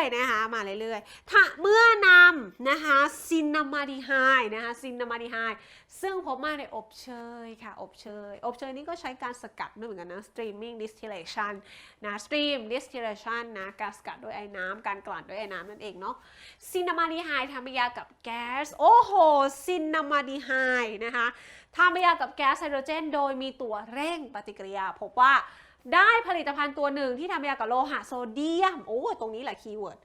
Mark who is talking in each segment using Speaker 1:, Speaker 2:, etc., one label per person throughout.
Speaker 1: อยๆนะคะมาเรื่อยๆ ถ้าเมื่อนำนะคะซินนามาดีไฮนะคะซินนามาดีไฮซึ่งพบมาในอบเชยค่ะอบเชยอบเชยนี่ก็ใช้การสกัดด้วยเหมือนกันนะ streaming distillation นะ stream distillation นะการสกัดด้วยไอ้น้ำการกลั่นด้วยไอ้น้ำนั่นเองเนาะซินนามาดีไฮทำปฏิกิริยากับแก๊สโอ้โหซินนามาดีไฮนะคะทำปฏิกิริยากับแก๊สไฮโดรเจน โดยมีตัวเร่งปฏิกิริยาพบว่า ได้ผลิตภัณฑ์ตัวหนึ่งที่ทำปฏิกิริยากับโลหะโซเดียม โอ้ตรงนี้แหละคีย์เวิร์ด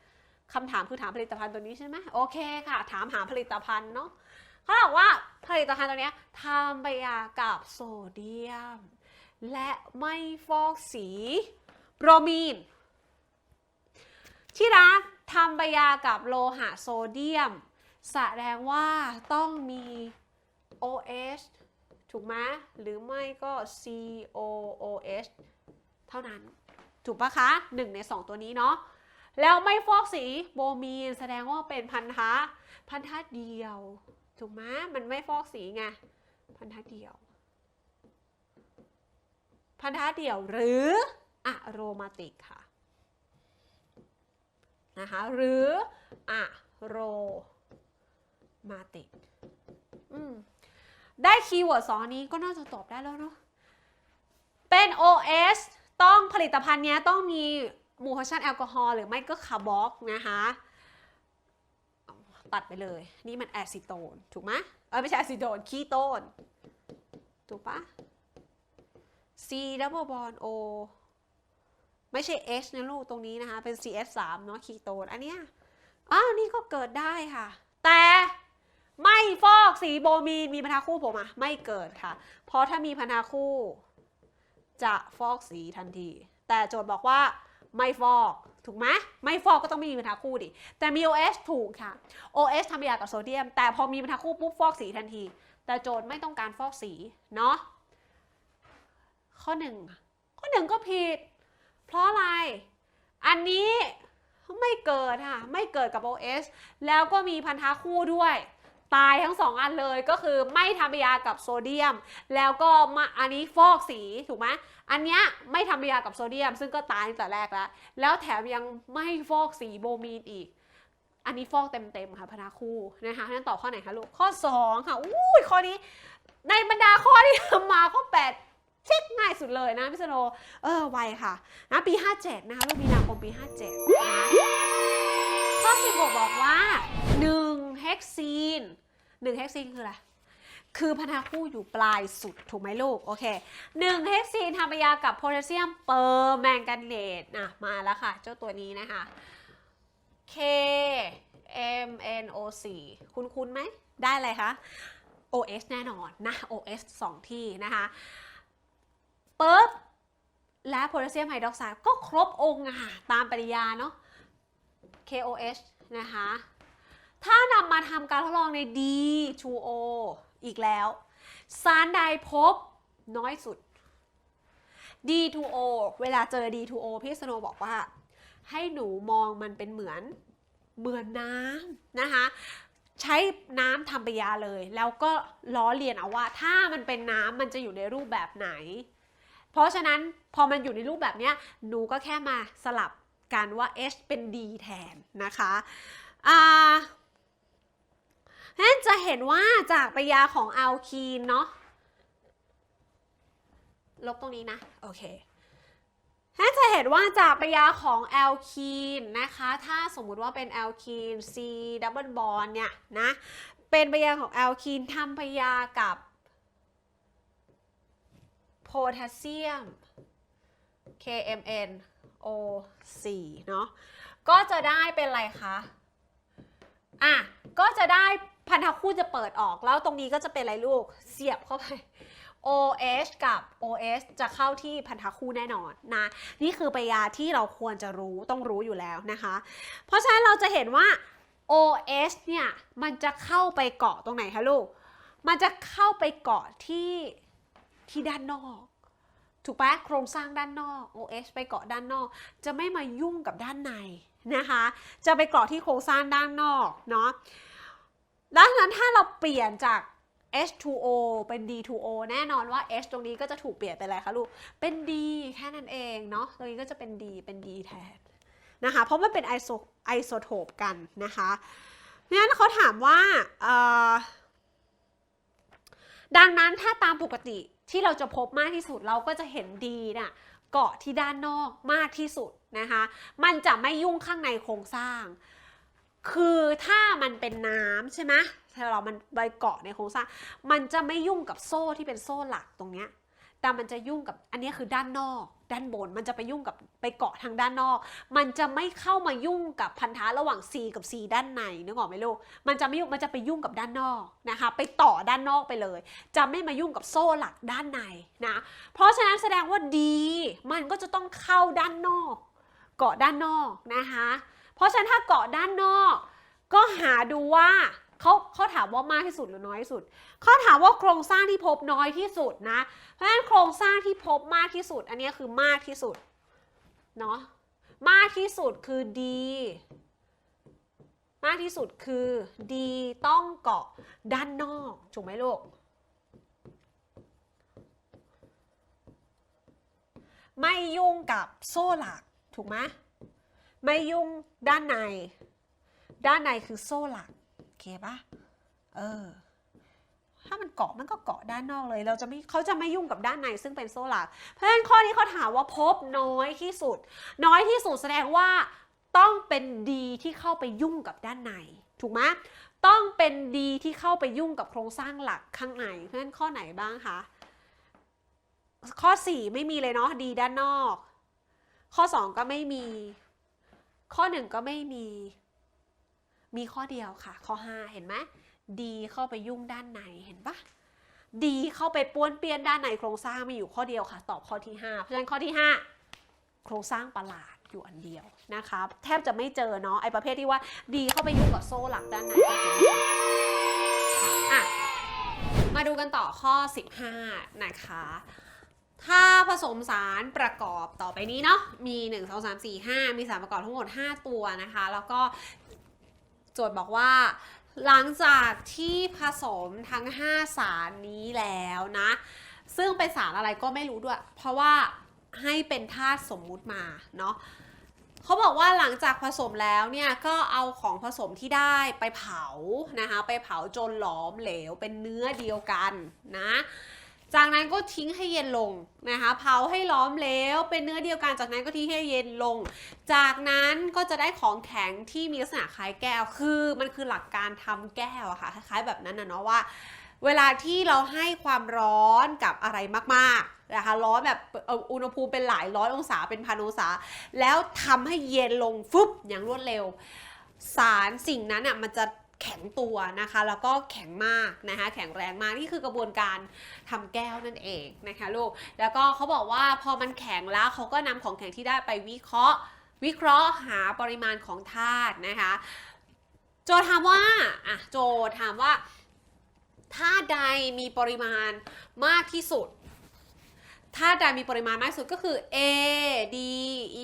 Speaker 1: คำถามคือถามผลิตภัณฑ์ตัวนี้ใช่ไหมโอเคค่ะ ถามหาผลิตภัณฑ์เนาะเขาบอกว่าผลิตภัณฑ์ตัวนี้ทำปฏิกิริยากับโซเดียม และไม่ฟอกสีโบรมีนที่รักทำปฏิกิริยากับโลหะโซเดียม แสดงว่าต้องมี OH ถูกไหมหรือไม่ก็ COOH เท่านั้น ถูกปะคะหนึ่งในสองตัวนี้เนาะแล้วไม่ฟอกสีโบมีนแสดงว่าเป็นพันธะพันธะเดียว ถูกไหมมันไม่ฟอกสีไงพันธะเดียว พันธะเดียวหรืออะโรมาติกค่ะนะคะหรืออะโรมาติกอืมได้คีย์เวิร์ดสองนนี้ก็น่าจะตอบได้แล้วเนาะเป็น OS ต้องผลิตภัณฑ์นี้ต้องมีมูฮัชันแอลกอฮอล์หรือไม่ก็คาร์บอกนะคะตัดไปเลย นี่มันแอซิโตน ถูกไหมเออไม่ใช่แอซิโตนคีโตน ถูกปะ C double bond O ไม่ใช่ H นะลูกตรงนี้นะคะ เป็น CS3 เนาะคีโตน อันเนี้ยอ้าวนี่ก็เกิดได้ค่ะ แต่ไม่ฟอกสีโบมีนมีพันธะคู่ผมอะไม่เกิดค่ะ เพราะถ้ามีพันธะคู่ จะฟอกสีทันที แต่โจทย์บอกว่าไม่ฟอก ถูกไหมไม่ฟอกก็ต้องไม่มีพันธะคู่ดิ แต่มี OH ถูกค่ะ OH ทำปฏิกิริยากับโซเดียม แต่พอมีพันธะคู่ปุ๊บฟอกสีทันที แต่โจทย์ไม่ต้องการฟอกสีเนาะข้อหนึ่งข้อหนึ่งก็ผิด เพราะอะไร อันนี้ไม่เกิดค่ะ ไม่เกิดกับ OS แล้วก็มีพันธะคู่ด้วย ตายทั้งสองอันเลยก็คือไม่ทำปฏิกิริยากับโซเดียม แล้วก็มาอันนี้ฟอกสีถูกไหมอันเนี้ยไม่ทำปฏิกิริยากับโซเดียม ซึ่งก็ตายตั้งแต่แรกแล้ว แล้วแถมยังไม่ฟอกสีโบมีนอีก อันนี้ฟอกเต็มๆค่ะพนธะคู่นะคะเพราะฉะนั้นตอบข้อไหนคะลูกข้อ 2 ค่ะอุ้ยข้อนี้ ในบรรดาข้อที่ทำมาข้อ8เช็คง่ายสุดเลยนะพี่สโนเออไวค่ะนะปี 57 นะคะลูกมีนาคมปี 57นะข้อ16บอกว่า เฮกซีน1เฮกซีนคืออะไร คือพันธะคู่อยู่ปลายสุดถูกไหมลูก โอเค1เฮกซีนทำปฏิกิริยากับโพแทสเซียมเปอร์แมงกาเนตอะมาแล้วค่ะ เจ้าตัวนี้นะคะ K M N O 4คุ้นคุ้นไหม ได้อะไรคะ OS แน่นอนนะ OS 2ที่นะคะปุ๊บและโพแทสเซียมไฮดรอกไซด์ก็ครบองค์อะค่ะตามปริยาเนาะ KOH นะคะ ถ้านำมาทำการทดลองใน D2O อีกแล้ว สารใดพบน้อยสุด D2O เวลาเจอ D2O พี่สโนบอกว่า ให้หนูมองมันเป็นเหมือนเหมือนน้ำนะคะ ใช้น้ำทำปยาเลย แล้วก็ล้อเลียนเอาว่า ถ้ามันเป็นน้ำมันจะอยู่ในรูปแบบไหน เพราะฉะนั้นพอมันอยู่ในรูปแบบเนี้ยหนูก็แค่มาสลับกันว่า H เป็น D แทนนะคะ อ่า นั้นจะเห็นว่าจากปริยาของอัลคีนเนาะลบตรงนี้นะ โอเคถ้าจะเห็นว่าจากปริยาของแอลคีนนะคะ ถ้าสมมุติว่าเป็นแอลคีน C double bond เนี่ยนะ เป็นปริยาของแอลคีนทำปริยากับโพแทสเซียม KMN O4 เนาะ ก็จะได้เป็นอะไรคะ อะ ก็จะได้ พันธะคู่จะเปิดออกแล้วตรงนี้ก็จะเป็นอะไรลูกเสียบเข้าไป OH กับ OS จะเข้าที่พันธะคู่แน่นอนนะ นี่คือปยาที่เราควรจะรู้ต้องรู้อยู่แล้วนะคะ เพราะฉะนั้นเราจะเห็นว่า OS เนี่ยมันจะเข้าไปเกาะตรงไหนคะลูก มันจะเข้าไปเกาะที่ที่ด้านนอก ถูกปะโครงสร้างด้านนอก OH ไปเกาะด้านนอก จะไม่มายุ่งกับด้านในนะคะ จะไปเกาะที่โครงสร้างด้านนอกเนาะ ดังนั้นถ้าเราเปลี่ยนจาก H2O เป็น D2O แน่นอนว่า H ตรงนี้ก็จะถูกเปลี่ยนเป็นอะไรคะลูก เป็น D แค่นั้นเองเนาะ ตรงนี้ก็จะเป็น D เป็น D แทนนะคะ เพราะมันเป็นไอโซไอโซโทปกันนะคะเนั้นเขาถามว่า ดังนั้นถ้าตามปกติที่เราจะพบมากที่สุดเราก็จะเห็นดีน่ะเกาะที่ด้านนอกมากที่สุดนะคะ มันจะไม่ยุ่งข้างในโครงสร้าง คือถ้ามันเป็นน้ำใช่ไหมถ้าเรามันไปเกาะในโครงสร้างมันจะไม่ยุ่งกับโซ่ที่เป็นโซ่หลักตรงเนี้ยแต่มันจะยุ่งกับอันนี้คือด้านนอก ด้านบนมันจะไปยุ่งกับไปเกาะทางด้านนอก มันจะไม่เข้ามายุ่งกับพันธะระหว่าง C กับ C ด้านในนึกออกไหมลูกมันจะไม่ยุ่งมันจะไปยุ่งกับด้านนอกนะคะ ไปต่อด้านนอกไปเลย จะไม่มายุ่งกับโซ่หลักด้านในนะเพราะฉะนั้นแสดงว่าดีมันก็จะต้องเข้าด้านนอก เกาะด้านนอกนะคะ เพราะฉะนั้นถ้าเกาะด้านนอก ก็หาดูว่าเขาเขาถามว่ามากที่สุดหรือน้อยที่สุด เขาถามว่าโครงสร้างที่พบน้อยที่สุดนะ เพราะฉะนั้นโครงสร้างที่พบมากที่สุด อันนี้คือมากที่สุดเนาะมากที่สุดคือ D มากที่สุดคือ D ต้องเกาะด้านนอกถูกไหมลูก ไม่ยุ่งกับโซ่หลักถูกไหม ไม่ยุ่งด้านใน ด้านในคือโซ่หลักโอเคปะเออถ้ามันเกาะมันก็เกาะด้านนอกเลย เราจะไม่เขาจะไม่ยุ่งกับด้านในซึ่งเป็นโซ่หลัก เพราะฉะนั้นข้อนี้เขาถามว่าพบน้อยที่สุด น้อยที่สุดแสดงว่าต้องเป็นดีที่เข้าไปยุ่งกับด้านใน ถูกไหมต้องเป็นดีที่เข้าไปยุ่งกับโครงสร้างหลักข้างในเพราะฉะนั้นข้อไหนบ้างคะข้อ 4 ไม่มีเลยเนาะดีด้านนอก ข้อ 2 ก็ไม่มี ข้อ 1 ก็ไม่มี มีข้อเดียวค่ะ ข้อ 5 เห็นไหมดีเข้าไปยุ่งด้านในเห็นปะดีเข้าไปป้วนเปี้ยนด้านในโครงสร้างมีอยู่ข้อเดียวค่ะ ตอบข้อที่ 5 เพราะฉะนั้นข้อที่ 5 โครงสร้างประหลาดอยู่อันเดียวนะคะแทบจะไม่เจอเนาะไอประเภทที่ว่า ดีเข้าไปยุ่งกับโซ่หลักด้านในก็จะไม่เจออะมาดูกันต่อข้อ 15 นะคะ ถ้าผสมสารประกอบต่อไปนี้เนาะ มี 1 2 3 4 5 มีสารประกอบทั้งหมด 5 ตัวนะคะ แล้วก็โจทย์บอกว่า หลังจากที่ผสมทั้ง 5 สารนี้แล้วนะ ซึ่งเป็นสารอะไรก็ไม่รู้ด้วย เพราะว่าให้เป็นธาตุสมมุติมาเนาะเขาบอกว่าหลังจากผสมแล้วเนี่ยก็เอาของผสมที่ได้ไปเผานะคะ ไปเผาจนหลอมเหลวเป็นเนื้อเดียวกันนะ จากนั้นก็ทิ้งให้เย็นลงนะคะเผาให้ล้อมเหลวเป็นเนื้อเดียวกันจากนั้นก็ทิ้งให้เย็นลง จากนั้นก็จะได้ของแข็งที่มีลักษณะคล้ายแก้ว คือมันคือหลักการทำแก้วอะค่ะคล้ายๆแบบนั้นนะเนาะว่า เวลาที่เราให้ความร้อนกับอะไรมากๆนะคะร้อนแบบอุณหภูมิเป็นหลายร้อยองศาเป็นพันองศา แล้วทำให้เย็นลงฟึบอย่างรวดเร็ว สารสิ่งนั้นอะมันจะ แข็งตัวนะคะ แล้วก็แข็งมากนะคะ แข็งแรงมาก นี่คือกระบวนการทำแก้วนั่นเองนะคะลูก แล้วก็เขาบอกว่าพอมันแข็งแล้วเขาก็นำของแข็งที่ได้ไปวิเคราะห์ วิเคราะห์หาปริมาณของธาตุนะคะ โจถามว่าอะโจถามว่าธาตุใดมีปริมาณมากที่สุดธาตุใดมีปริมาณมากที่สุดก็คือ A D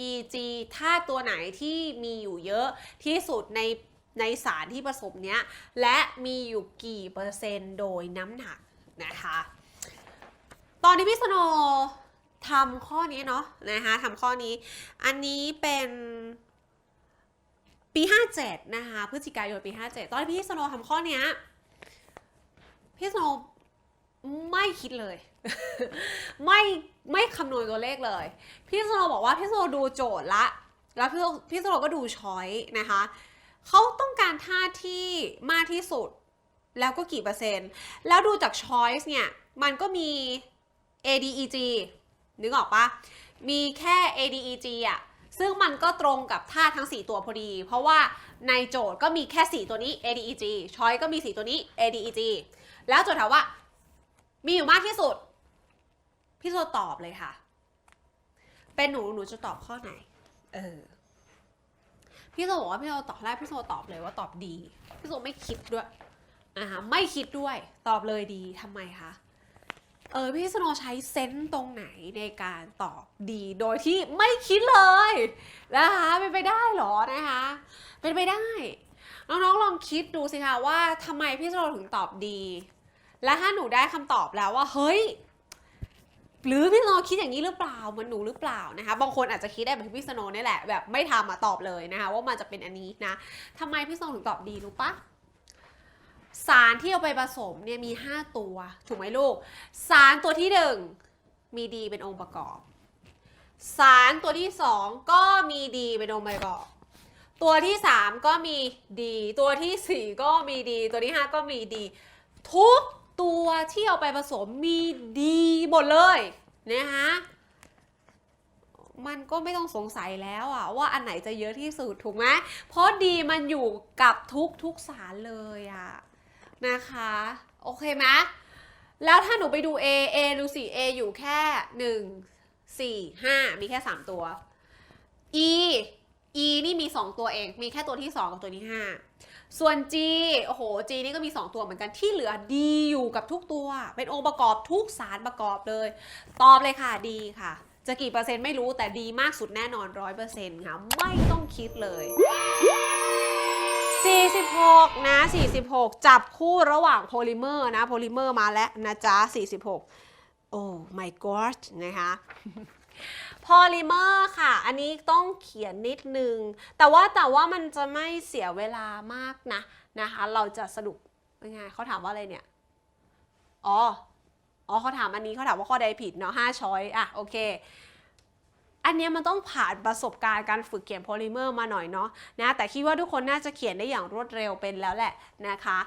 Speaker 1: E G ธาตุตัวไหนที่มีอยู่เยอะที่สุดใน ในสารที่ผสมเนี้ย และมีอยู่กี่เปอร์เซ็นต์โดยน้ำหนักนะคะ ตอนที่พี่สโนว์ทำข้อนี้เนาะนะคะทำข้อนี้ อันนี้เป็นปี 57 นะคะพฤศจิกายนปี 57 ตอนที่พี่สโนว์ทำข้อนี้พี่สโนว์ไม่คิดเลย ไม่ไม่คำนวณตัวเลขเลย พี่สโนว์บอกว่าพี่สโนว์ดูโจทย์ละ แล้วพี่พี่สโนว์ก็ดูช้อยนะคะ เขาต้องการท่าที่มากที่สุด แล้วก็กี่เปอร์เซ็นต์ แล้วดูจาก choice เนี่ย มันก็มี ADEG นึกออกปะมีแค่ ADEG อะซึ่งมันก็ตรงกับท่าทั้ง 4 ตัวพอดี เพราะว่าในโจทย์ก็มีแค่ 4 ตัวนี้ ADEG choice ก็มี 4 ตัวนี้ ADEG แล้วโจทย์ถามว่า มีอยู่มากที่สุด พี่โซตอบเลยค่ะ เป็นหนูหนูจะตอบข้อไหน เออ พี่โซบอกว่าพี่โซตอบแรกพี่โซตอบเลยว่าตอบดีพี่โซไม่คิดด้วยนะคะไม่คิดด้วยตอบเลยดีทำไมคะเออพี่สโนใช้เซนส์ตรงไหนในการตอบดีโดยที่ไม่คิดเลยนะคะเป็นไปได้เหรอนะคะเป็นไปได้น้องๆลองคิดดูสิคะว่าทำไมพี่สโนถึงตอบดี และถ้าหนูได้คำตอบแล้วว่าเฮ้ย หรือพี่สโนคิดอย่างนี้หรือเปล่ามันหนูหรือเปล่านะคะบางคนอาจจะคิดได้แบบพี่สโนนี่แหละแบบไม่ทำมาตอบเลยนะคะว่ามันจะเป็นอันนี้นะทำไมพี่สโนถึงตอบดีรู้ปะสารที่เอาไปผสมเนี่ยมี 5 ตัว ถูกไหมลูก สารตัวที่ 1 มีดีเป็นองค์ประกอบ สารตัวที่ 2 ก็มีดีเป็นองค์ประกอบ ตัวที่ 3 ก็มีดี ตัวทีสี่4 ก็มีดี ตัวที่ 5 ก็มีดี ทุก ตัวที่เอาไปผสมมีดีหมดเลยนะคะมันก็ไม่ต้องสงสัยแล้วอะว่าอันไหนจะเยอะที่สุดถูกไหมเพราะดีมันอยู่กับทุกทุกสารเลยอะนะคะ โอเคไหมแล้วถ้าหนูไปดู A A ดูสิ A อยู่แค่ 1 4 5 มีแค่ 3 ตัว E E นี่มี 2 ตัวเอง มีแค่ตัวที่ 2 กับตัวที่ 5 ส่วน G โอ้โห G นี่ก็มี 2 ตัวเหมือนกันที่เหลือดีอยู่กับทุกตัว เป็นองค์ประกอบทุกสารประกอบเลย ตอบเลยค่ะดีค่ะ จะกี่เปอร์เซ็นต์ไม่รู้แต่ดีมากสุดแน่นอนร้อยเปอร์เซ็นต์ค่ะ ไม่ต้องคิดเลย 46 นะ 46 จับคู่ระหว่างโพลิเมอร์นะ โพลิเมอร์มาแล้วนะจ๊ะ 46 โอ้ my god นะคะ อลิเมอร์ค่ะ อันนี้ต้องเขียนนิดนึง แต่ว่าแต่ว่ามันจะไม่เสียเวลามากนะนะคะ เราจะสรุปยังไงเขาถามว่าอะไรเนี่ย อ๋อ อ๋อเขาถามอันนี้เขาถามว่าข้อใดผิดเนาะห้าช้อยอะโอเค อันเนี้ยมันต้องผ่านประสบการณ์การฝึกเขียนโพลิเมอร์มาหน่อยเนาะนะ แต่คิดว่าทุกคนน่าจะเขียนได้อย่างรวดเร็วเป็นแล้วแหละนะคะ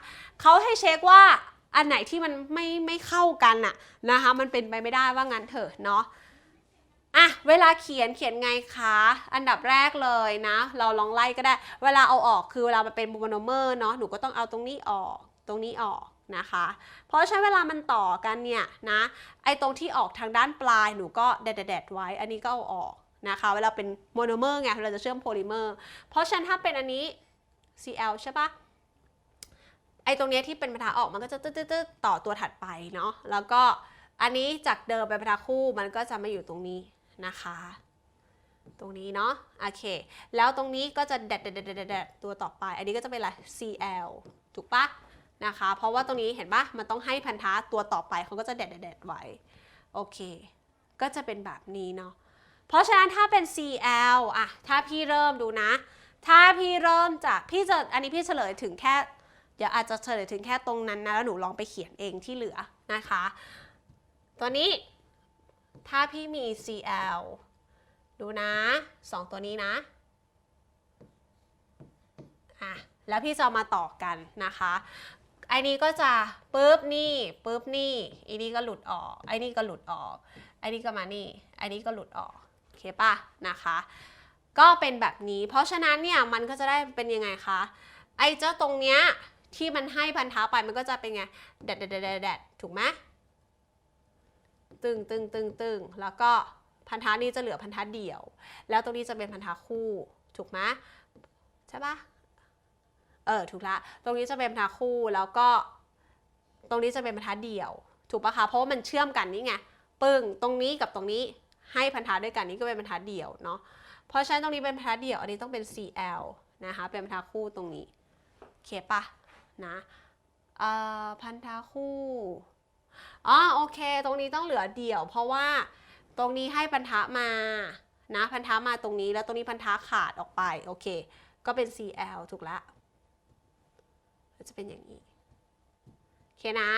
Speaker 1: เขาให้เช็คว่าอันไหนที่มันไม่ไม่เข้ากันอะนะคะ มันเป็นไปไม่ได้ว่างั้นเถอะเนาะ อะเวลาเขียนเขียนไงคะ อันดับแรกเลยนะ เราลองไล่ก็ได้ เวลาเอาออกคือเวลามันเป็นโมโนเมอร์เนาะหนูก็ต้องเอาตรงนี้ออกตรงนี้ออกนะคะ เพราะใช้เวลามันต่อกันเนี่ยนะไอ้ตรงที่ออกทางด้านปลายหนูก็แดดๆไว้ อันนี้ก็เอาออกนะคะเวลาเป็นโมโนเมอร์ไงเราจะเชื่อมโพลิเมอร์ เพราะฉะนั้นถ้าเป็นอันนี้ Cl ใช่ปะไอ้ตรงเนี้ยที่เป็นปะทะออกมันก็จะตืดๆๆต่อตัวถัดไปเนาะแล้วก็อันนี้จากเดิมเป็นปะทะคู่มันก็จะมาอยู่ตรงนี้ นะคะ ตรงนี้เนาะโอเค แล้วตรงนี้ก็จะแดดๆๆๆๆตัวต่อไป อันนี้ก็จะเป็นอะไร Cl ถูกปะนะคะ เพราะว่าตรงนี้เห็นปะมันต้องให้พันธะตัวต่อไปเขาก็จะแดดแดดไว้โอเค ก็จะเป็นแบบนี้เนาะเพราะฉะนั้นถ้าเป็น CL อะถ้าพี่เริ่มดูนะ ถ้าพี่เริ่มจากพี่จะอันนี้พี่เฉลยถึงแค่เดี๋ยวอาจจะเฉลยถึงแค่ตรงนั้นนะ แล้วหนูลองไปเขียนเองที่เหลือนะคะ ตัวนี้ ถ้าพี่มี CL ดูนะสองตัวนี้นะอะแล้วพี่จะมาต่อกันนะคะไอ้นี้ก็จะปุ๊บนี่ปุ๊บนี่ไอ้นี่ก็หลุดออกไอ้นี่ก็หลุดออกไอ้นี่ก็มานี่ไอ้นี่ก็หลุดออกโอเคป่ะนะคะ ก็เป็นแบบนี้ เพราะฉะนั้นเนี่ยมันก็จะได้เป็นยังไงคะไอ้เจ้าตรงเนี้ยที่มันให้พันธะไปมันก็จะเป็นไงแดดแดดแดดแดดถูกไหม ตึงตึงตึงตึงแล้วก็พันธะนี้จะเหลือพันธะเดี่ยว แล้วตรงนี้จะเป็นพันธะคู่ถูกไหมใช่ปะเออถูกละตรงนี้จะเป็นบรรทัดคู่แล้วก็ ตรงนี้จะเป็นบรรทัดเดี่ยว ถูกปะคะเพราะว่ามันเชื่อมกันนี่ไงปึ้งตรงนี้กับตรงนี้ให้พันธะด้วยกันนี่ก็เป็นบรรทัดเดี่ยวเนาะเพราะฉะนั้นตรงนี้เป็นบรรทัดเดี่ยว อันนี้ต้องเป็น CL นะคะเป็นบรรทัดคู่ตรงนี้โอเคปะนะเอ่อพันธะคู่ อ๋อโอเค ตรงนี้ต้องเหลือเดี่ยว เพราะว่าตรงนี้ให้พันธะมานะพันธะมาตรงนี้แล้วตรงนี้พันธะขาดออกไปโอเค ก็เป็น CL ถูกละจะเป็นอย่างนี้โอเคนะ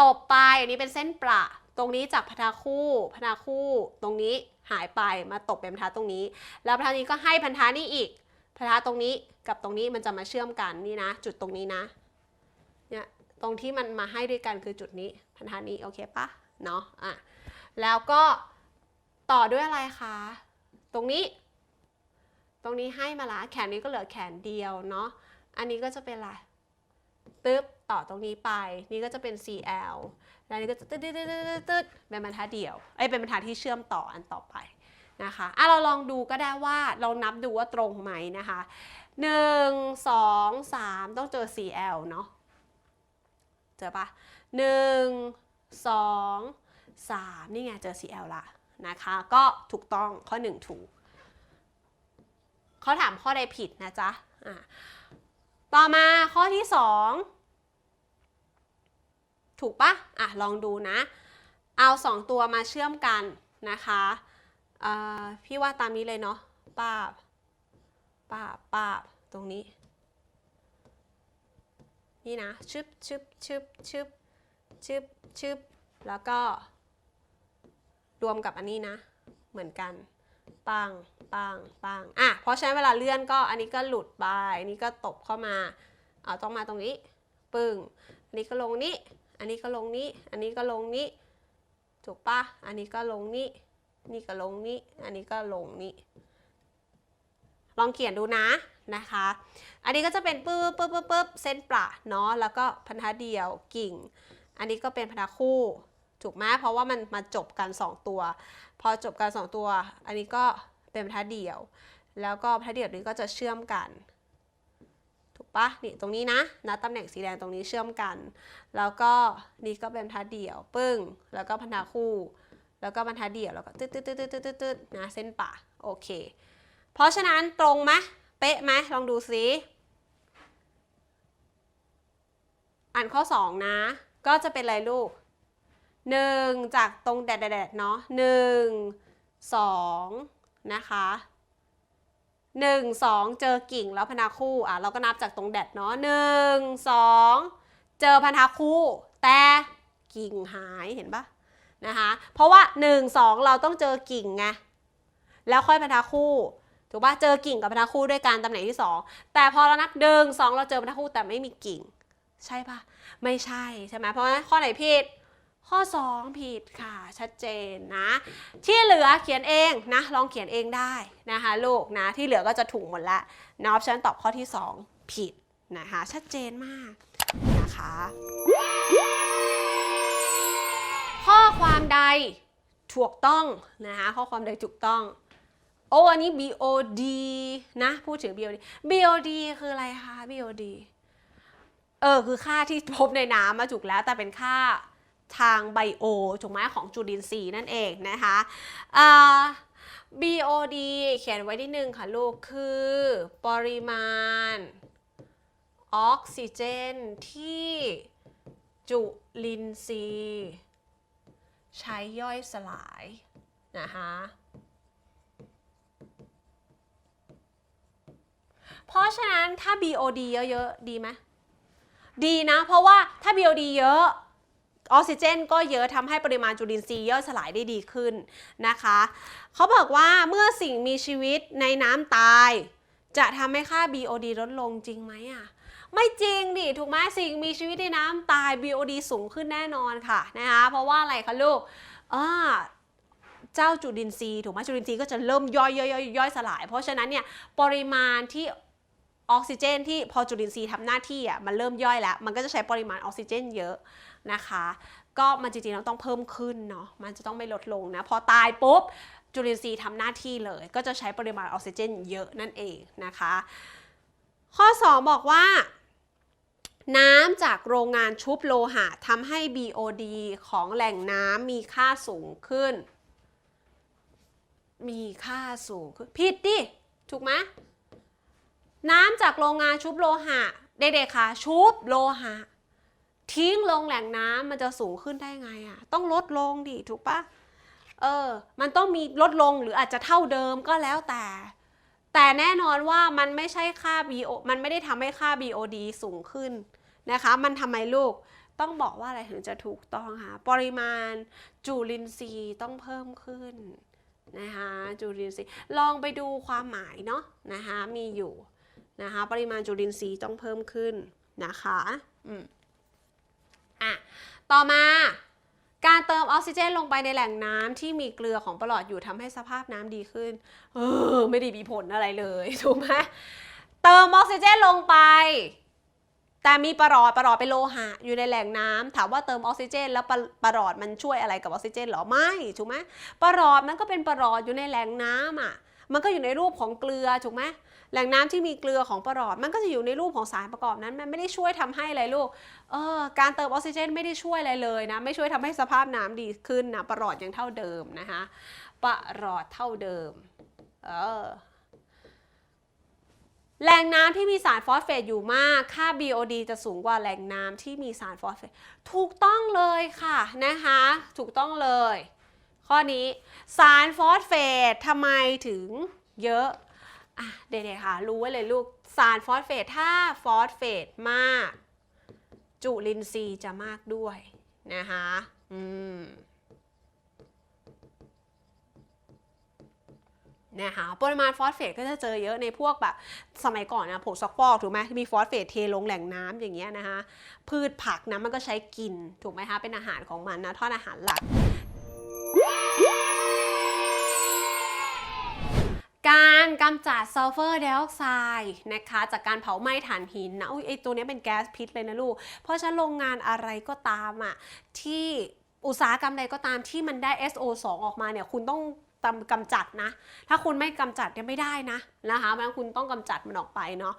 Speaker 1: ตบไปอันนี้เป็นเส้นประตรงนี้จากพนาคู่พนาคู่ตรงนี้หายไปมาตกเป็นพันธะตรงนี้ แล้วพันธะนี้ก็ให้พันธะนี้อีกพันธะตรงนี้กับตรงนี้มันจะมาเชื่อมกันนี่นะ จุดตรงนี้นะเนี่ยตรงที่มันมาให้ด้วยกันคือจุดนี้ พันธะนี้โอเคปะเนาะอะแล้วก็ต่อด้วยอะไรคะ ตรงนี้ ตรงนี้ให้มาละแขนนี้ก็เหลือแขนเดียวเนาะอันนี้ก็จะเป็นอะไรตึ๊บต่อตรงนี้ไป นี่ก็จะเป็น CL แล้วนี่ก็จะตึ๊ดตึ๊ดตึ๊ดตึ๊ดเป็นบรรทัดเดียวไอ้ยเป็นบรรทัดที่เชื่อมต่ออันต่อไปนะคะอะเราลองดูก็ได้ว่าเรานับดูว่าตรงไหมนะคะหนึ่งสองสามต้องเจอ CL เนาะเจอปะ หนึ่งสองสามนี่ไงเจอ CL ละนะคะ ก็ถูกต้องข้อหนึ่งถูกเขาถามข้อใดผิดนะจ๊ะะต่อมาข้อที่ 2 ถูกปะอะ ลองดูนะ เอาสองตัวมาเชื่อมกันนะคะพี่ว่าตามนี้เลยเนาะป้าบป้าบป้าบตรงนี้ นี่นะชึบชึบชึบชึบ ชึบชึบแล้วก็ รวมกับอันนี้นะ เหมือนกัน ปังปังปังอะเพราะฉะนั้นเวลาเลื่อนก็อันนี้ก็หลุดไปอันนี้ก็ตบเข้ามาเอาต้องมาตรงนี้ ปึ้งอันนี้ก็ลงนี้ อันนี้ก็ลงนี้ อันนี้ก็ลงนี้ ถูกปะอันนี้ก็ลงนี้ นี่ก็ลงนี้ อันนี้ก็ลงนี้ ลองเขียนดูนะนะคะ อันนี้ก็จะเป็นปึ๊บปึ๊บปึ๊บปึ๊บเส้นประเนาะ แล้วก็พันธะเดียวกิ่ง อันนี้ก็เป็นพันธะคู่ถูกไหมเพราะว่ามันมาจบกัน 2 ตัว พอจบกัน 2 ตัว อันนี้ก็เป็นบรรทัดเดี่ยว แล้วก็บรรทัดเดี่ยวนี้ก็จะเชื่อมกัน ถูกปะนี่ตรงนี้นะนะตำแหน่งสีแดงตรงนี้เชื่อมกัน แล้วก็นี่ก็เป็นบรรทัดเดี่ยว ปึ้ง แล้วก็บรรทัดคู่ แล้วก็บรรทัดเดี่ยวแล้วก็ตึ๊ดตึ๊ดตึ๊ดตึ๊ดตึ๊ดตืดตึ๊ดนะเส้นป่าโอเค เพราะฉะนั้นตรงไหมเป๊ะไหมลองดูซิอ่านข้อ 2 นะ ก็จะเป็นอะไรลูกหนึ่งจากตรงแดดแดดๆเนาะหนึ่งสองนะคะหนึ่งสองเจอกิ่งแล้วพนธะคู่อะเราก็นับจากตรงแดดเนาะหนึ่งสองเจอพนธะคู่ แต่กิ่งหายเห็นปะนะคะเพราะว่าหนึ่งสองเราต้องเจอกิ่งไงแล้วค่อยพนธะคู่ถูกปะเจอกิ่งกับพนธะคู่ด้วยกันตำแหน่งที่สองแต่พอเรานับหนึ่งสองเราเจอพนธะคู่แต่ไม่มีกิ่ง ใช่ปะ ไม่ใช่ใช่ไหมเพราะฉะนั้นข้อไหนผิด ข้อ 2 ผิดค่ะชัดเจนนะ ที่เหลือเขียนเองนะลองเขียนเองได้นะคะลูกนะที่เหลือก็จะถูกหมดละนะออปชันตอบข้อที่ 2 ผิดนะคะชัดเจนมากนะคะข้อความใดถูกต้องนะคะข้อความใดถูกต้องโอ้อันนี้ BOD นะ พูดถึง BOD BOD คืออะไรคะ BOD เออคือค่าที่พบในน้ำมาถูกแล้ว แต่เป็นค่าทางไบโอถูกไหมของจุลินทรีย์นั่นเองนะคะอ่า BOD เขียนไว้ที่หนึ่งค่ะลูกคือปริมาณออกซิเจนที่จุลินทรีย์ใช้ย่อยสลายนะคะเพราะฉะนั้นถ้า BOD เยอะ ๆ ดีไหม ดีนะ เพราะว่าถ้า BOD เยอะออกซิเจนก็เยอะทำให้ปริมาณจุลินทรีย์ย่อยสลายได้ดีขึ้นนะคะ เขาบอกว่าเมื่อสิ่งมีชีวิตในน้ำตาย จะทำให้ค่า BOD ลดลงจริงไหมอะไม่จริงดิถูกไหมสิ่งมีชีวิตในน้ำตาย BOD สูงขึ้นแน่นอนค่ะนะคะเพราะว่าอะไรคะลูกอ่าเจ้าจุลินทรีย์ถูกไหมจุลินทรีย์ก็จะเริ่มย่อยย่อยย่อยย่อยสลาย เพราะฉะนั้นเนี่ยปริมาณที่ ออกซิเจนที่พอจุลินทรีย์ทำหน้าที่อะมันเริ่มย่อยแล้ว มันก็จะใช้ปริมาณออกซิเจนเยอะนะคะ ก็มันจริงๆแล้วต้องเพิ่มขึ้นเนาะมันจะต้องไม่ลดลงนะ พอตายปุ๊บจุลินทรีย์ทำหน้าที่เลย ก็จะใช้ปริมาณออกซิเจนเยอะนั่นเองนะคะ ข้อ 2 บอกว่า น้ำจากโรงงานชุบโลหะทำให้ BOD ของแหล่งน้ำมีค่าสูงขึ้น มีค่าสูงขึ้นผิดดิ ถูกไหม น้ำจากโรงงานชุบโลหะ เด็กๆค่ะ ชุบโลหะ ทิ้งลงแหล่งน้ำมันจะสูงขึ้นได้ไงอะ่ะ ต้องลดลงดิถูกปะเออ มันต้องมีลดลงหรืออาจจะเท่าเดิมก็แล้วแต่ แต่แน่นอนว่ามันไม่ใช่ค่า BO มันไม่ได้ทำให้ค่า BOD สูงขึ้นนะคะ มันทำไมลูกต้องบอกว่าอะไรถึงจะถูกต้องคะปริมาณจุลินทรีย์ต้องเพิ่มขึ้นนะคะจุลินทรีย์ลองไปดูความหมายเนาะนะคะมีอยู่ นะคะ ปริมาณจุลินทรีย์ต้องเพิ่มขึ้นนะคะอืมอะต่อมาการเติมออกซิเจนลงไปในแหล่งน้ำที่มีเกลือของปลอดอยู่ทำให้สภาพน้ำดีขึ้น เออ ไม่ได้มีผลอะไรเลยถูกไหมเติมออกซิเจนลงไป แต่มีปรอดปรอดเป็นโลหะ อยู่ในแหล่งน้ำถามว่าเติมออกซิเจน แล้วปรปรอดมันช่วยอะไรกับออกซิเจนเหรอไม่ถูกไหมปรอดมันก็เป็นปรอดอยู่ในแหล่งน้ำอะ มันก็อยู่ในรูปของเกลือถูกไหมแหล่งน้ำที่มีเกลือของปรอดมันก็จะอยู่ในรูปของสารประกอบนั้น มันไม่ได้ช่วยทำให้อะไรลูกเออการเติมออกซิเจนไม่ได้ช่วยอะไรเลยนะ ไม่ช่วยทำให้สภาพน้ำดีขึ้นนะปรอดยังเท่าเดิมนะคะปรอดเท่าเดิมเออแหล่งน้ำที่มีสารฟอสเฟตอยู่มาก ค่า BOD จะสูงกว่าแหล่งน้ำที่มีสารฟอสเฟต ถูกต้องเลยค่ะนะคะ ถูกต้องเลย ข้อนี้สารฟอสเฟตทำไมถึงเยอะอะเด็กๆค่ะ รู้ไว้เลยลูก สารฟอสเฟตถ้าฟอสเฟตมาก จุลินทรีย์จะมากด้วยนะคะอืมนะคะปริมาณฟอสเฟตก็จะเจอเยอะในพวกแบบสมัยก่อนนะผงซักฟอกถูกไหมมีฟอสเฟตเทลงแหล่งน้ำอย่างเงี้ยนะคะพืชผักนะมันก็ใช้กินถูกไหมคะเป็นอาหารของมันนะทอดอาหารหลัก การกำจัดซัลเฟอร์ไดออกไซด์นะคะจากการเผาไหม้ถ่านหินนะอุ้ยไอตัวนี้เป็นแก๊สพิษเลยนะลูก เพราะฉะนั้นโรงงานอะไรก็ตามอะที่อุตสาหกรรมใดก็ตามที่มันได้ SO2 ออกมาเนี่ยคุณต้องตำกำจัดนะ ถ้าคุณไม่กำจัดเนี่ยไม่ได้นะนะคะเพราะฉะนั้นคุณต้องกำจัดมันออกไปเนาะ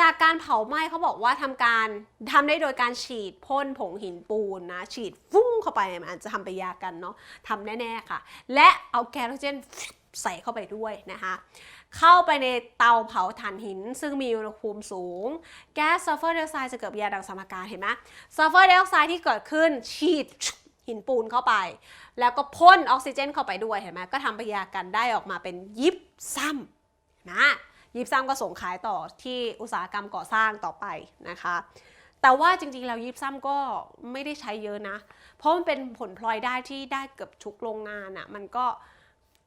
Speaker 1: จากการเผาไหม้เขาบอกว่าทำการทำได้โดยการฉีดพ่นผงหินปูนนะ ฉีดฟุ้งเข้าไปมันอาจจะทำไปยากันเนาะทำแน่ ๆ ค่ะ และเอาแก๊สออกซิเจน ใส่เข้าไปด้วยนะคะ เข้าไปในเตาเผาถ่านหิน ซึ่งมีอุณหภูมิสูง แก๊สซัลเฟอร์ไดออกไซด์จะเกิดปฏิกิริยาดังสมการเห็นไหมซัลเฟอร์ไดออกไซด์ที่เกิดขึ้นฉีดหินปูนเข้าไป แล้วก็พ่นออกซิเจนเข้าไปด้วยเห็นไหมก็ทำปฏิกิริยากันได้ออกมาเป็นยิบซ้ำนะยิบซ้ำก็ส่งขายต่อที่อุตสาหกรรมก่อสร้างต่อไปนะคะ แต่ว่าจริงๆแล้วยิบซ้ำก็ไม่ได้ใช้เยอะนะ เพราะมันเป็นผลพลอยได้ที่ได้เกือบทุกโรงงานอะ่ะมันก็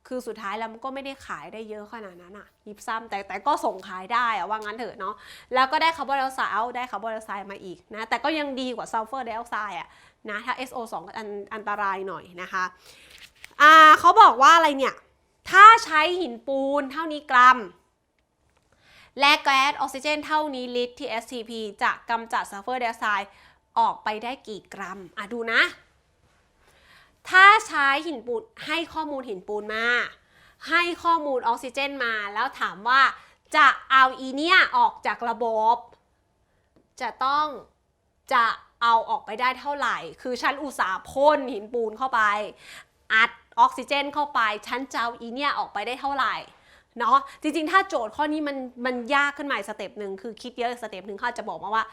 Speaker 1: คือสุดท้ายแล้วมันก็ไม่ได้ขายได้เยอะขนาดนั้นอะ่ะยิบซ้ำแต่แต่ก็ส่งขายได้อะว่างั้นเถอะเนาะแล้วก็ได้คาร์บอนไดออกไซด์ได้คาร์บอนไดออกไซด์มาอีกนะแต่ก็ยังดีกว่าซัลเฟอร์ไดออกไซด์อะนะถ้า SO2 อันอันตรายหน่อยนะคะอ่าเขาบอกว่าอะไรเนี่ย ถ้าใช้หินปูนเท่านี้กรัม และแก๊สออกซิเจนเท่านี้ลิตรที่ STP จะกำจัดซัลเฟอร์ไดออกไซด์ออกไปได้กี่กรัมอะดูนะ ถ้าใช้หินปูนให้ข้อมูลหินปูนมา ให้ข้อมูลออกซิเจนมา แล้วถามว่าจะเอาอีเนี่ยออกจากระบบ จะต้องจะเอาออกไปได้เท่าไหร่ คือฉันอุตสาห์พ่นหินปูนเข้าไป อัดออกซิเจนเข้าไป ฉันจะเอาอีเนี่ยออกไปได้เท่าไหร่เนาะจริงๆ ถ้าโจทย์ข้อนี้มันมันยากขึ้นมาอีกสเต็ปหนึ่งคือคิดเยอะสเต็ปหนึ่งเขาอาจะบอกมาว่า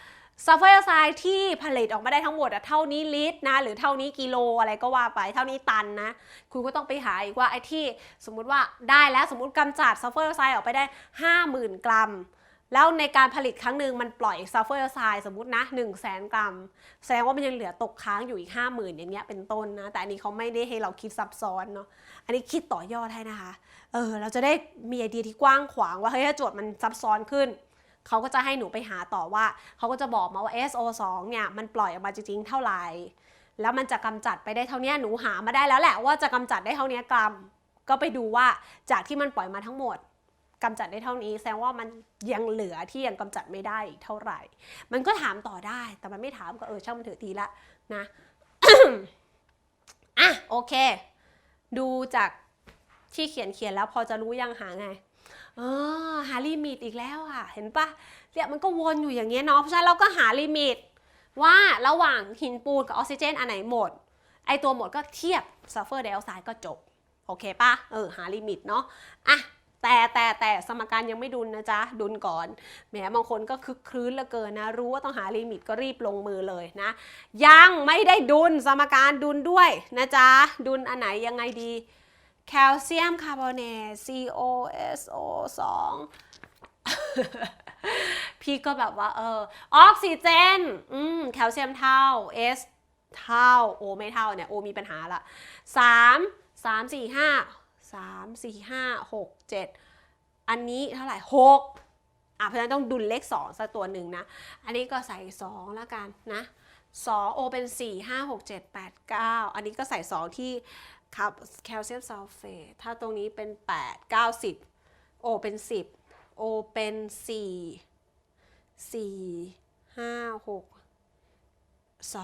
Speaker 1: ซัลเฟอร์ไดออกไซด์ที่ผลิตออกมาได้ทั้งหมดอะเท่านี้ลิตรนะหรือเท่านี้กิโลอะไรก็ว่าไปเท่านี้ตันนะ คุณก็ต้องไปหาอีกว่าไอ้ที่สมมุติว่าได้แล้วสมมติกำจัดซัลเฟอร์ไดออกไซด์ออกไปได้ 50,000 กรัม แล้วในการผลิตครั้งหนึ่งมันปล่อยซัลเฟอร์ไดออกไซด์สมมตินะ 1 0 0 0 0แสนกรัม แสดงว่ามันยังเหลือตกค้างอยู่อีก 50,000 อย่างเงี้ยเป็นต้นนะ แต่อันนี้เขาไม่ได้ให้เราคิดซับซ้อนเนาะอันนี้คิดต่อยอดให้นะคะเออเราจะได้มีไอเดียที่กว้างขวางว่าเฮ้ยถ้าโจทย์มันซับซ้อนขึ้น เขาก็จะให้หนูไปหาต่อว่า เขาก็จะบอกมาว่า SO2 เนี่ยมันปล่อยออกมาจริงๆเท่าไหร่ แล้วมันจะกำจัดไปได้เท่านี้หนูหามาได้แล้วแหละว่าจะกำจัดได้เท่านี้กรัม ก็ไปดูว่าจากที่มันปล่อยมาทั้งหมดกำจัดได้เท่านี้แสดงว่ามันยังเหลือที่ยังกำจัดไม่ได้อีกเท่าไหร่ มันก็ถามต่อได้ แต่มันไม่ถามก็เออช่างมันเถอะทีละนะอะโอเค ดูจากที่เขียนเขียนแล้วพอจะรู้ยังหาไง เออหาลิมิตอีกแล้วอะ เห็นปะเนี่ยมันก็วนอยู่อย่างเงี้ยเนาะเพราะฉะนั้นเราก็หาลิมิต ว่าระหว่างหินปูนกับออกซิเจนอันไหนหมด ไอตัวหมดก็เทียบซัลเฟอร์ไดออกไซด์ก็จบ โอเคปะเออหาลิมิตเนาะอะแต่แต่แต่สมการยังไม่ดุลนะจ๊ะ ดุลก่อนแหมบางคนก็คึกครื้นเหลือเกินนะ รู้ว่าต้องหาลิมิตก็รีบลงมือเลยนะ ยังไม่ได้ดุลสมการดุลด้วยนะจ๊ะ ดุลอันไหนยังไงดี แคลเซียมคาร์บอเนต COSO 2 พี่ก็แบบว่า เออ ออกซิเจน อืม แคลเซียมเท่า S เท่า O ไม่เท่าเนี่ย O มีปัญหาละ3 3 4 5 3 4 5 6 7อันนี้เท่าไหร่6อะ เพราะฉะนั้นต้องดุลเลข2สักตัวหนึ่งนะ อันนี้ก็ใส่2แล้วกันนะ2 O เป็น4 5 6 7 8 9อันนี้ก็ใส่2ที่ แคลเซียมซัลเฟตถ้าตรงนี้เป็น 8 9 10 O เป็น 10 O เป็น 4 4 5 6 2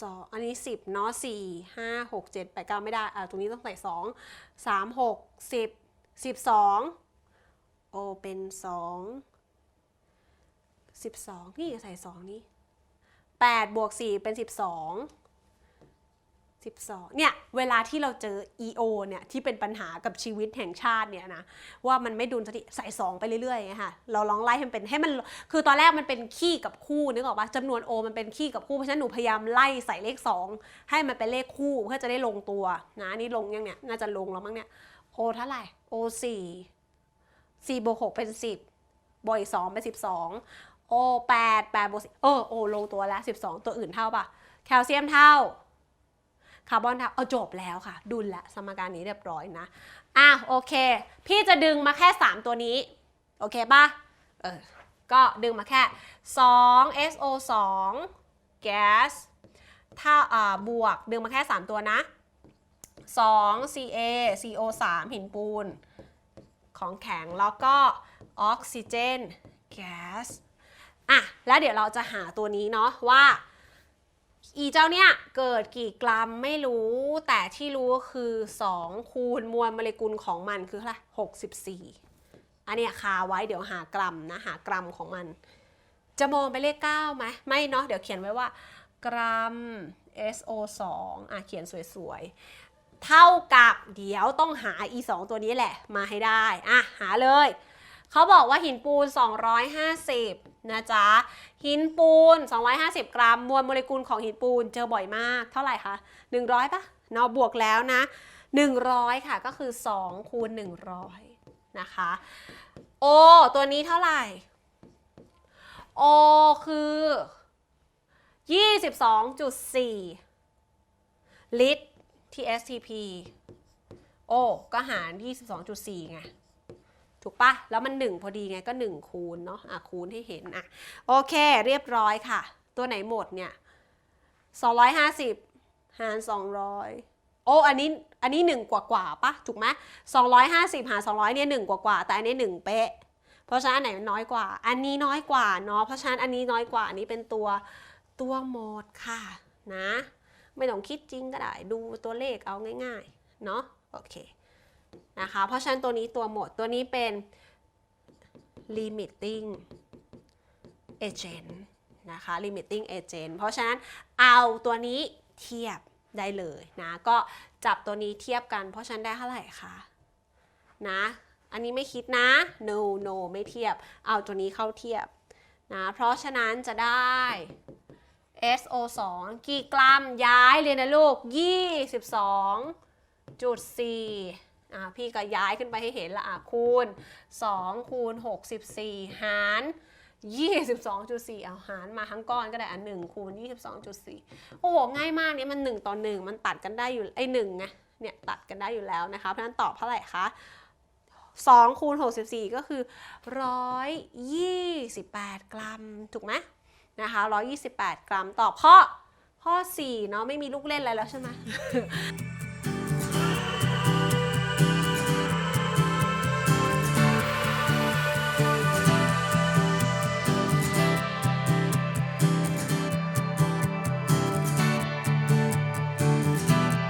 Speaker 1: 2 อันนี้ 10 เนาะ 4 5 6 7 8 9 ไม่ได้ อ่าตรงนี้ต้องใส่ 2 3 6 10 12 O เป็น 2 12 นี่ใส่ 2 นี่8บวก4เป็น 12 12 เนี่ย เวลาที่เราเจอ EO เนี่ยที่เป็นปัญหากับชีวิตแห่งชาติเนี่ยนะว่ามันไม่ดุลสติใส่2ไปเรื่อยๆไงค่ะเราลองไล่ให้มันเป็นให้มันคือตอนแรกมันเป็นขี้กับคู่นึกออกปะจำนวน O มันเป็นขี้กับคู่เพราะฉะนั้นหนูพยายามไล่ใส่เลข 2 ให้มันเป็นเลขคู่เพื่อจะได้ลงตัวนะนี่ลงยังเนี่ยน่าจะลงแล้วมั้งเนี่ย O เท่าไหร่ O 4 4บวก6เป็น 10บวกอีก2เป็น12 O 8 8บวก10เออ O ลงตัวแล้ว 12 ตัวอื่นเท่าปะแคลเซียมเท่าาร์บอนเท่าเอาจบแล้วค่ะ ดุลละสมการนี้เรียบร้อยนะอะโอเค พี่จะดึงมาแค่ 3 ตัวนี้ โอเคป่ะเออก็ดึงมาแค่ 2 SO 2แก๊สถ้าอ่าบวกดึงมาแค่ 3 ตัวนะ 2 CA CO 3 หินปูน ของแข็งแล้วก็ออกซิเจนแก๊สอะแล้วเดี๋ยวเราจะหาตัวนี้เนาะว่า อีเจ้าเนี่ยเกิดกี่กรัมไม่รู้แต่ที่รู้ก็คือ 2 คูณมวลโมเลกุลของมันคือเท่าไหร่64อันเนี้ยคาไว้เดี๋ยวหากรัมนะหากรัมของมัน จะมองไปเลข9ไหมไม่เนาะเดี๋ยวเขียนไว้ว่า กรัม SO 2 อะเขียนสวยๆ เท่ากับเดี๋ยวต้องหา e 2 ตัวนี้แหละมาให้ได้ อะหาเลย เขาบอกว่าหินปูน 250 นะจ๊ะ หินปูน 250 กรัม มวลโมเลกุลของหินปูนเจอบ่อยมาก เท่าไหร่คะ 100ปะเนาะบวกแล้วนะ 100 ค่ะก็คือ 2 คูณ 100 นะคะโอตัวนี้เท่าไหร่โอคือ 22.4 ลิตร TSTP โอก็หาร 22.4 ไง ถูกปะแล้วมัน 1 พอดีไงก็ 1 คูณเนาะอะคูณให้เห็นอะโอเคเรียบร้อยค่ะ ตัวไหนหมดเนี่ย250 หาร 200 โอ้อันนี้อันนี้ 1 กว่ากว่าปะถูกไหม250 หาร 200เนี่ย1กว่ากว่าแต่อันนี้ 1 เป๊ะ เพราะฉะนั้นอันไหนมันน้อยกว่า อันนี้น้อยกว่าเนาะเพราะฉะนั้นอันนี้น้อยกว่าอันนี้เป็นตัวตัวหมดค่ะนะ ไม่ต้องคิดจริงก็ได้ ดูตัวเลขเอาง่ายๆเนาะโอเค นะคะ เพราะฉะนั้นตัวนี้ตัวหมด ตัวนี้เป็น limiting agent นะคะ limiting agent เพราะฉะนั้นเอาตัวนี้เทียบได้เลยนะ ก็จับตัวนี้เทียบกัน เพราะฉะนั้นได้เท่าไหร่คะ นะ อันนี้ไม่คิดนะ no no ไม่เทียบ เอาตัวนี้เข้าเทียบนะ เพราะฉะนั้นจะได้ SO 2 กี่กรัมย้ายเลยนะลูก 22จุด4อ่ พี่ก็ย้ายขึ้นไปให้เห็นละอะคูณ 2 คูณ 64 หาร22.4 เอาหารมาทั้งก้อนก็ได้อะ1คูณ22.4 โอ้โห ง่ายมากเนี่ยมัน 1 ต่อ 1 มันตัดกันได้อยู่ไอ้หนึ่งไงเนี่ยตัดกันได้อยู่แล้วนะคะ เพราะฉะนั้นตอบเท่าไหร่คะ2คูณ64 ก็คือ 128 กรัม ถูกไหมนะคะ 128 กรัมตอบข้อข้อ 4 เนาะไม่มีลูกเล่นอะไรแล้วใช่ไหม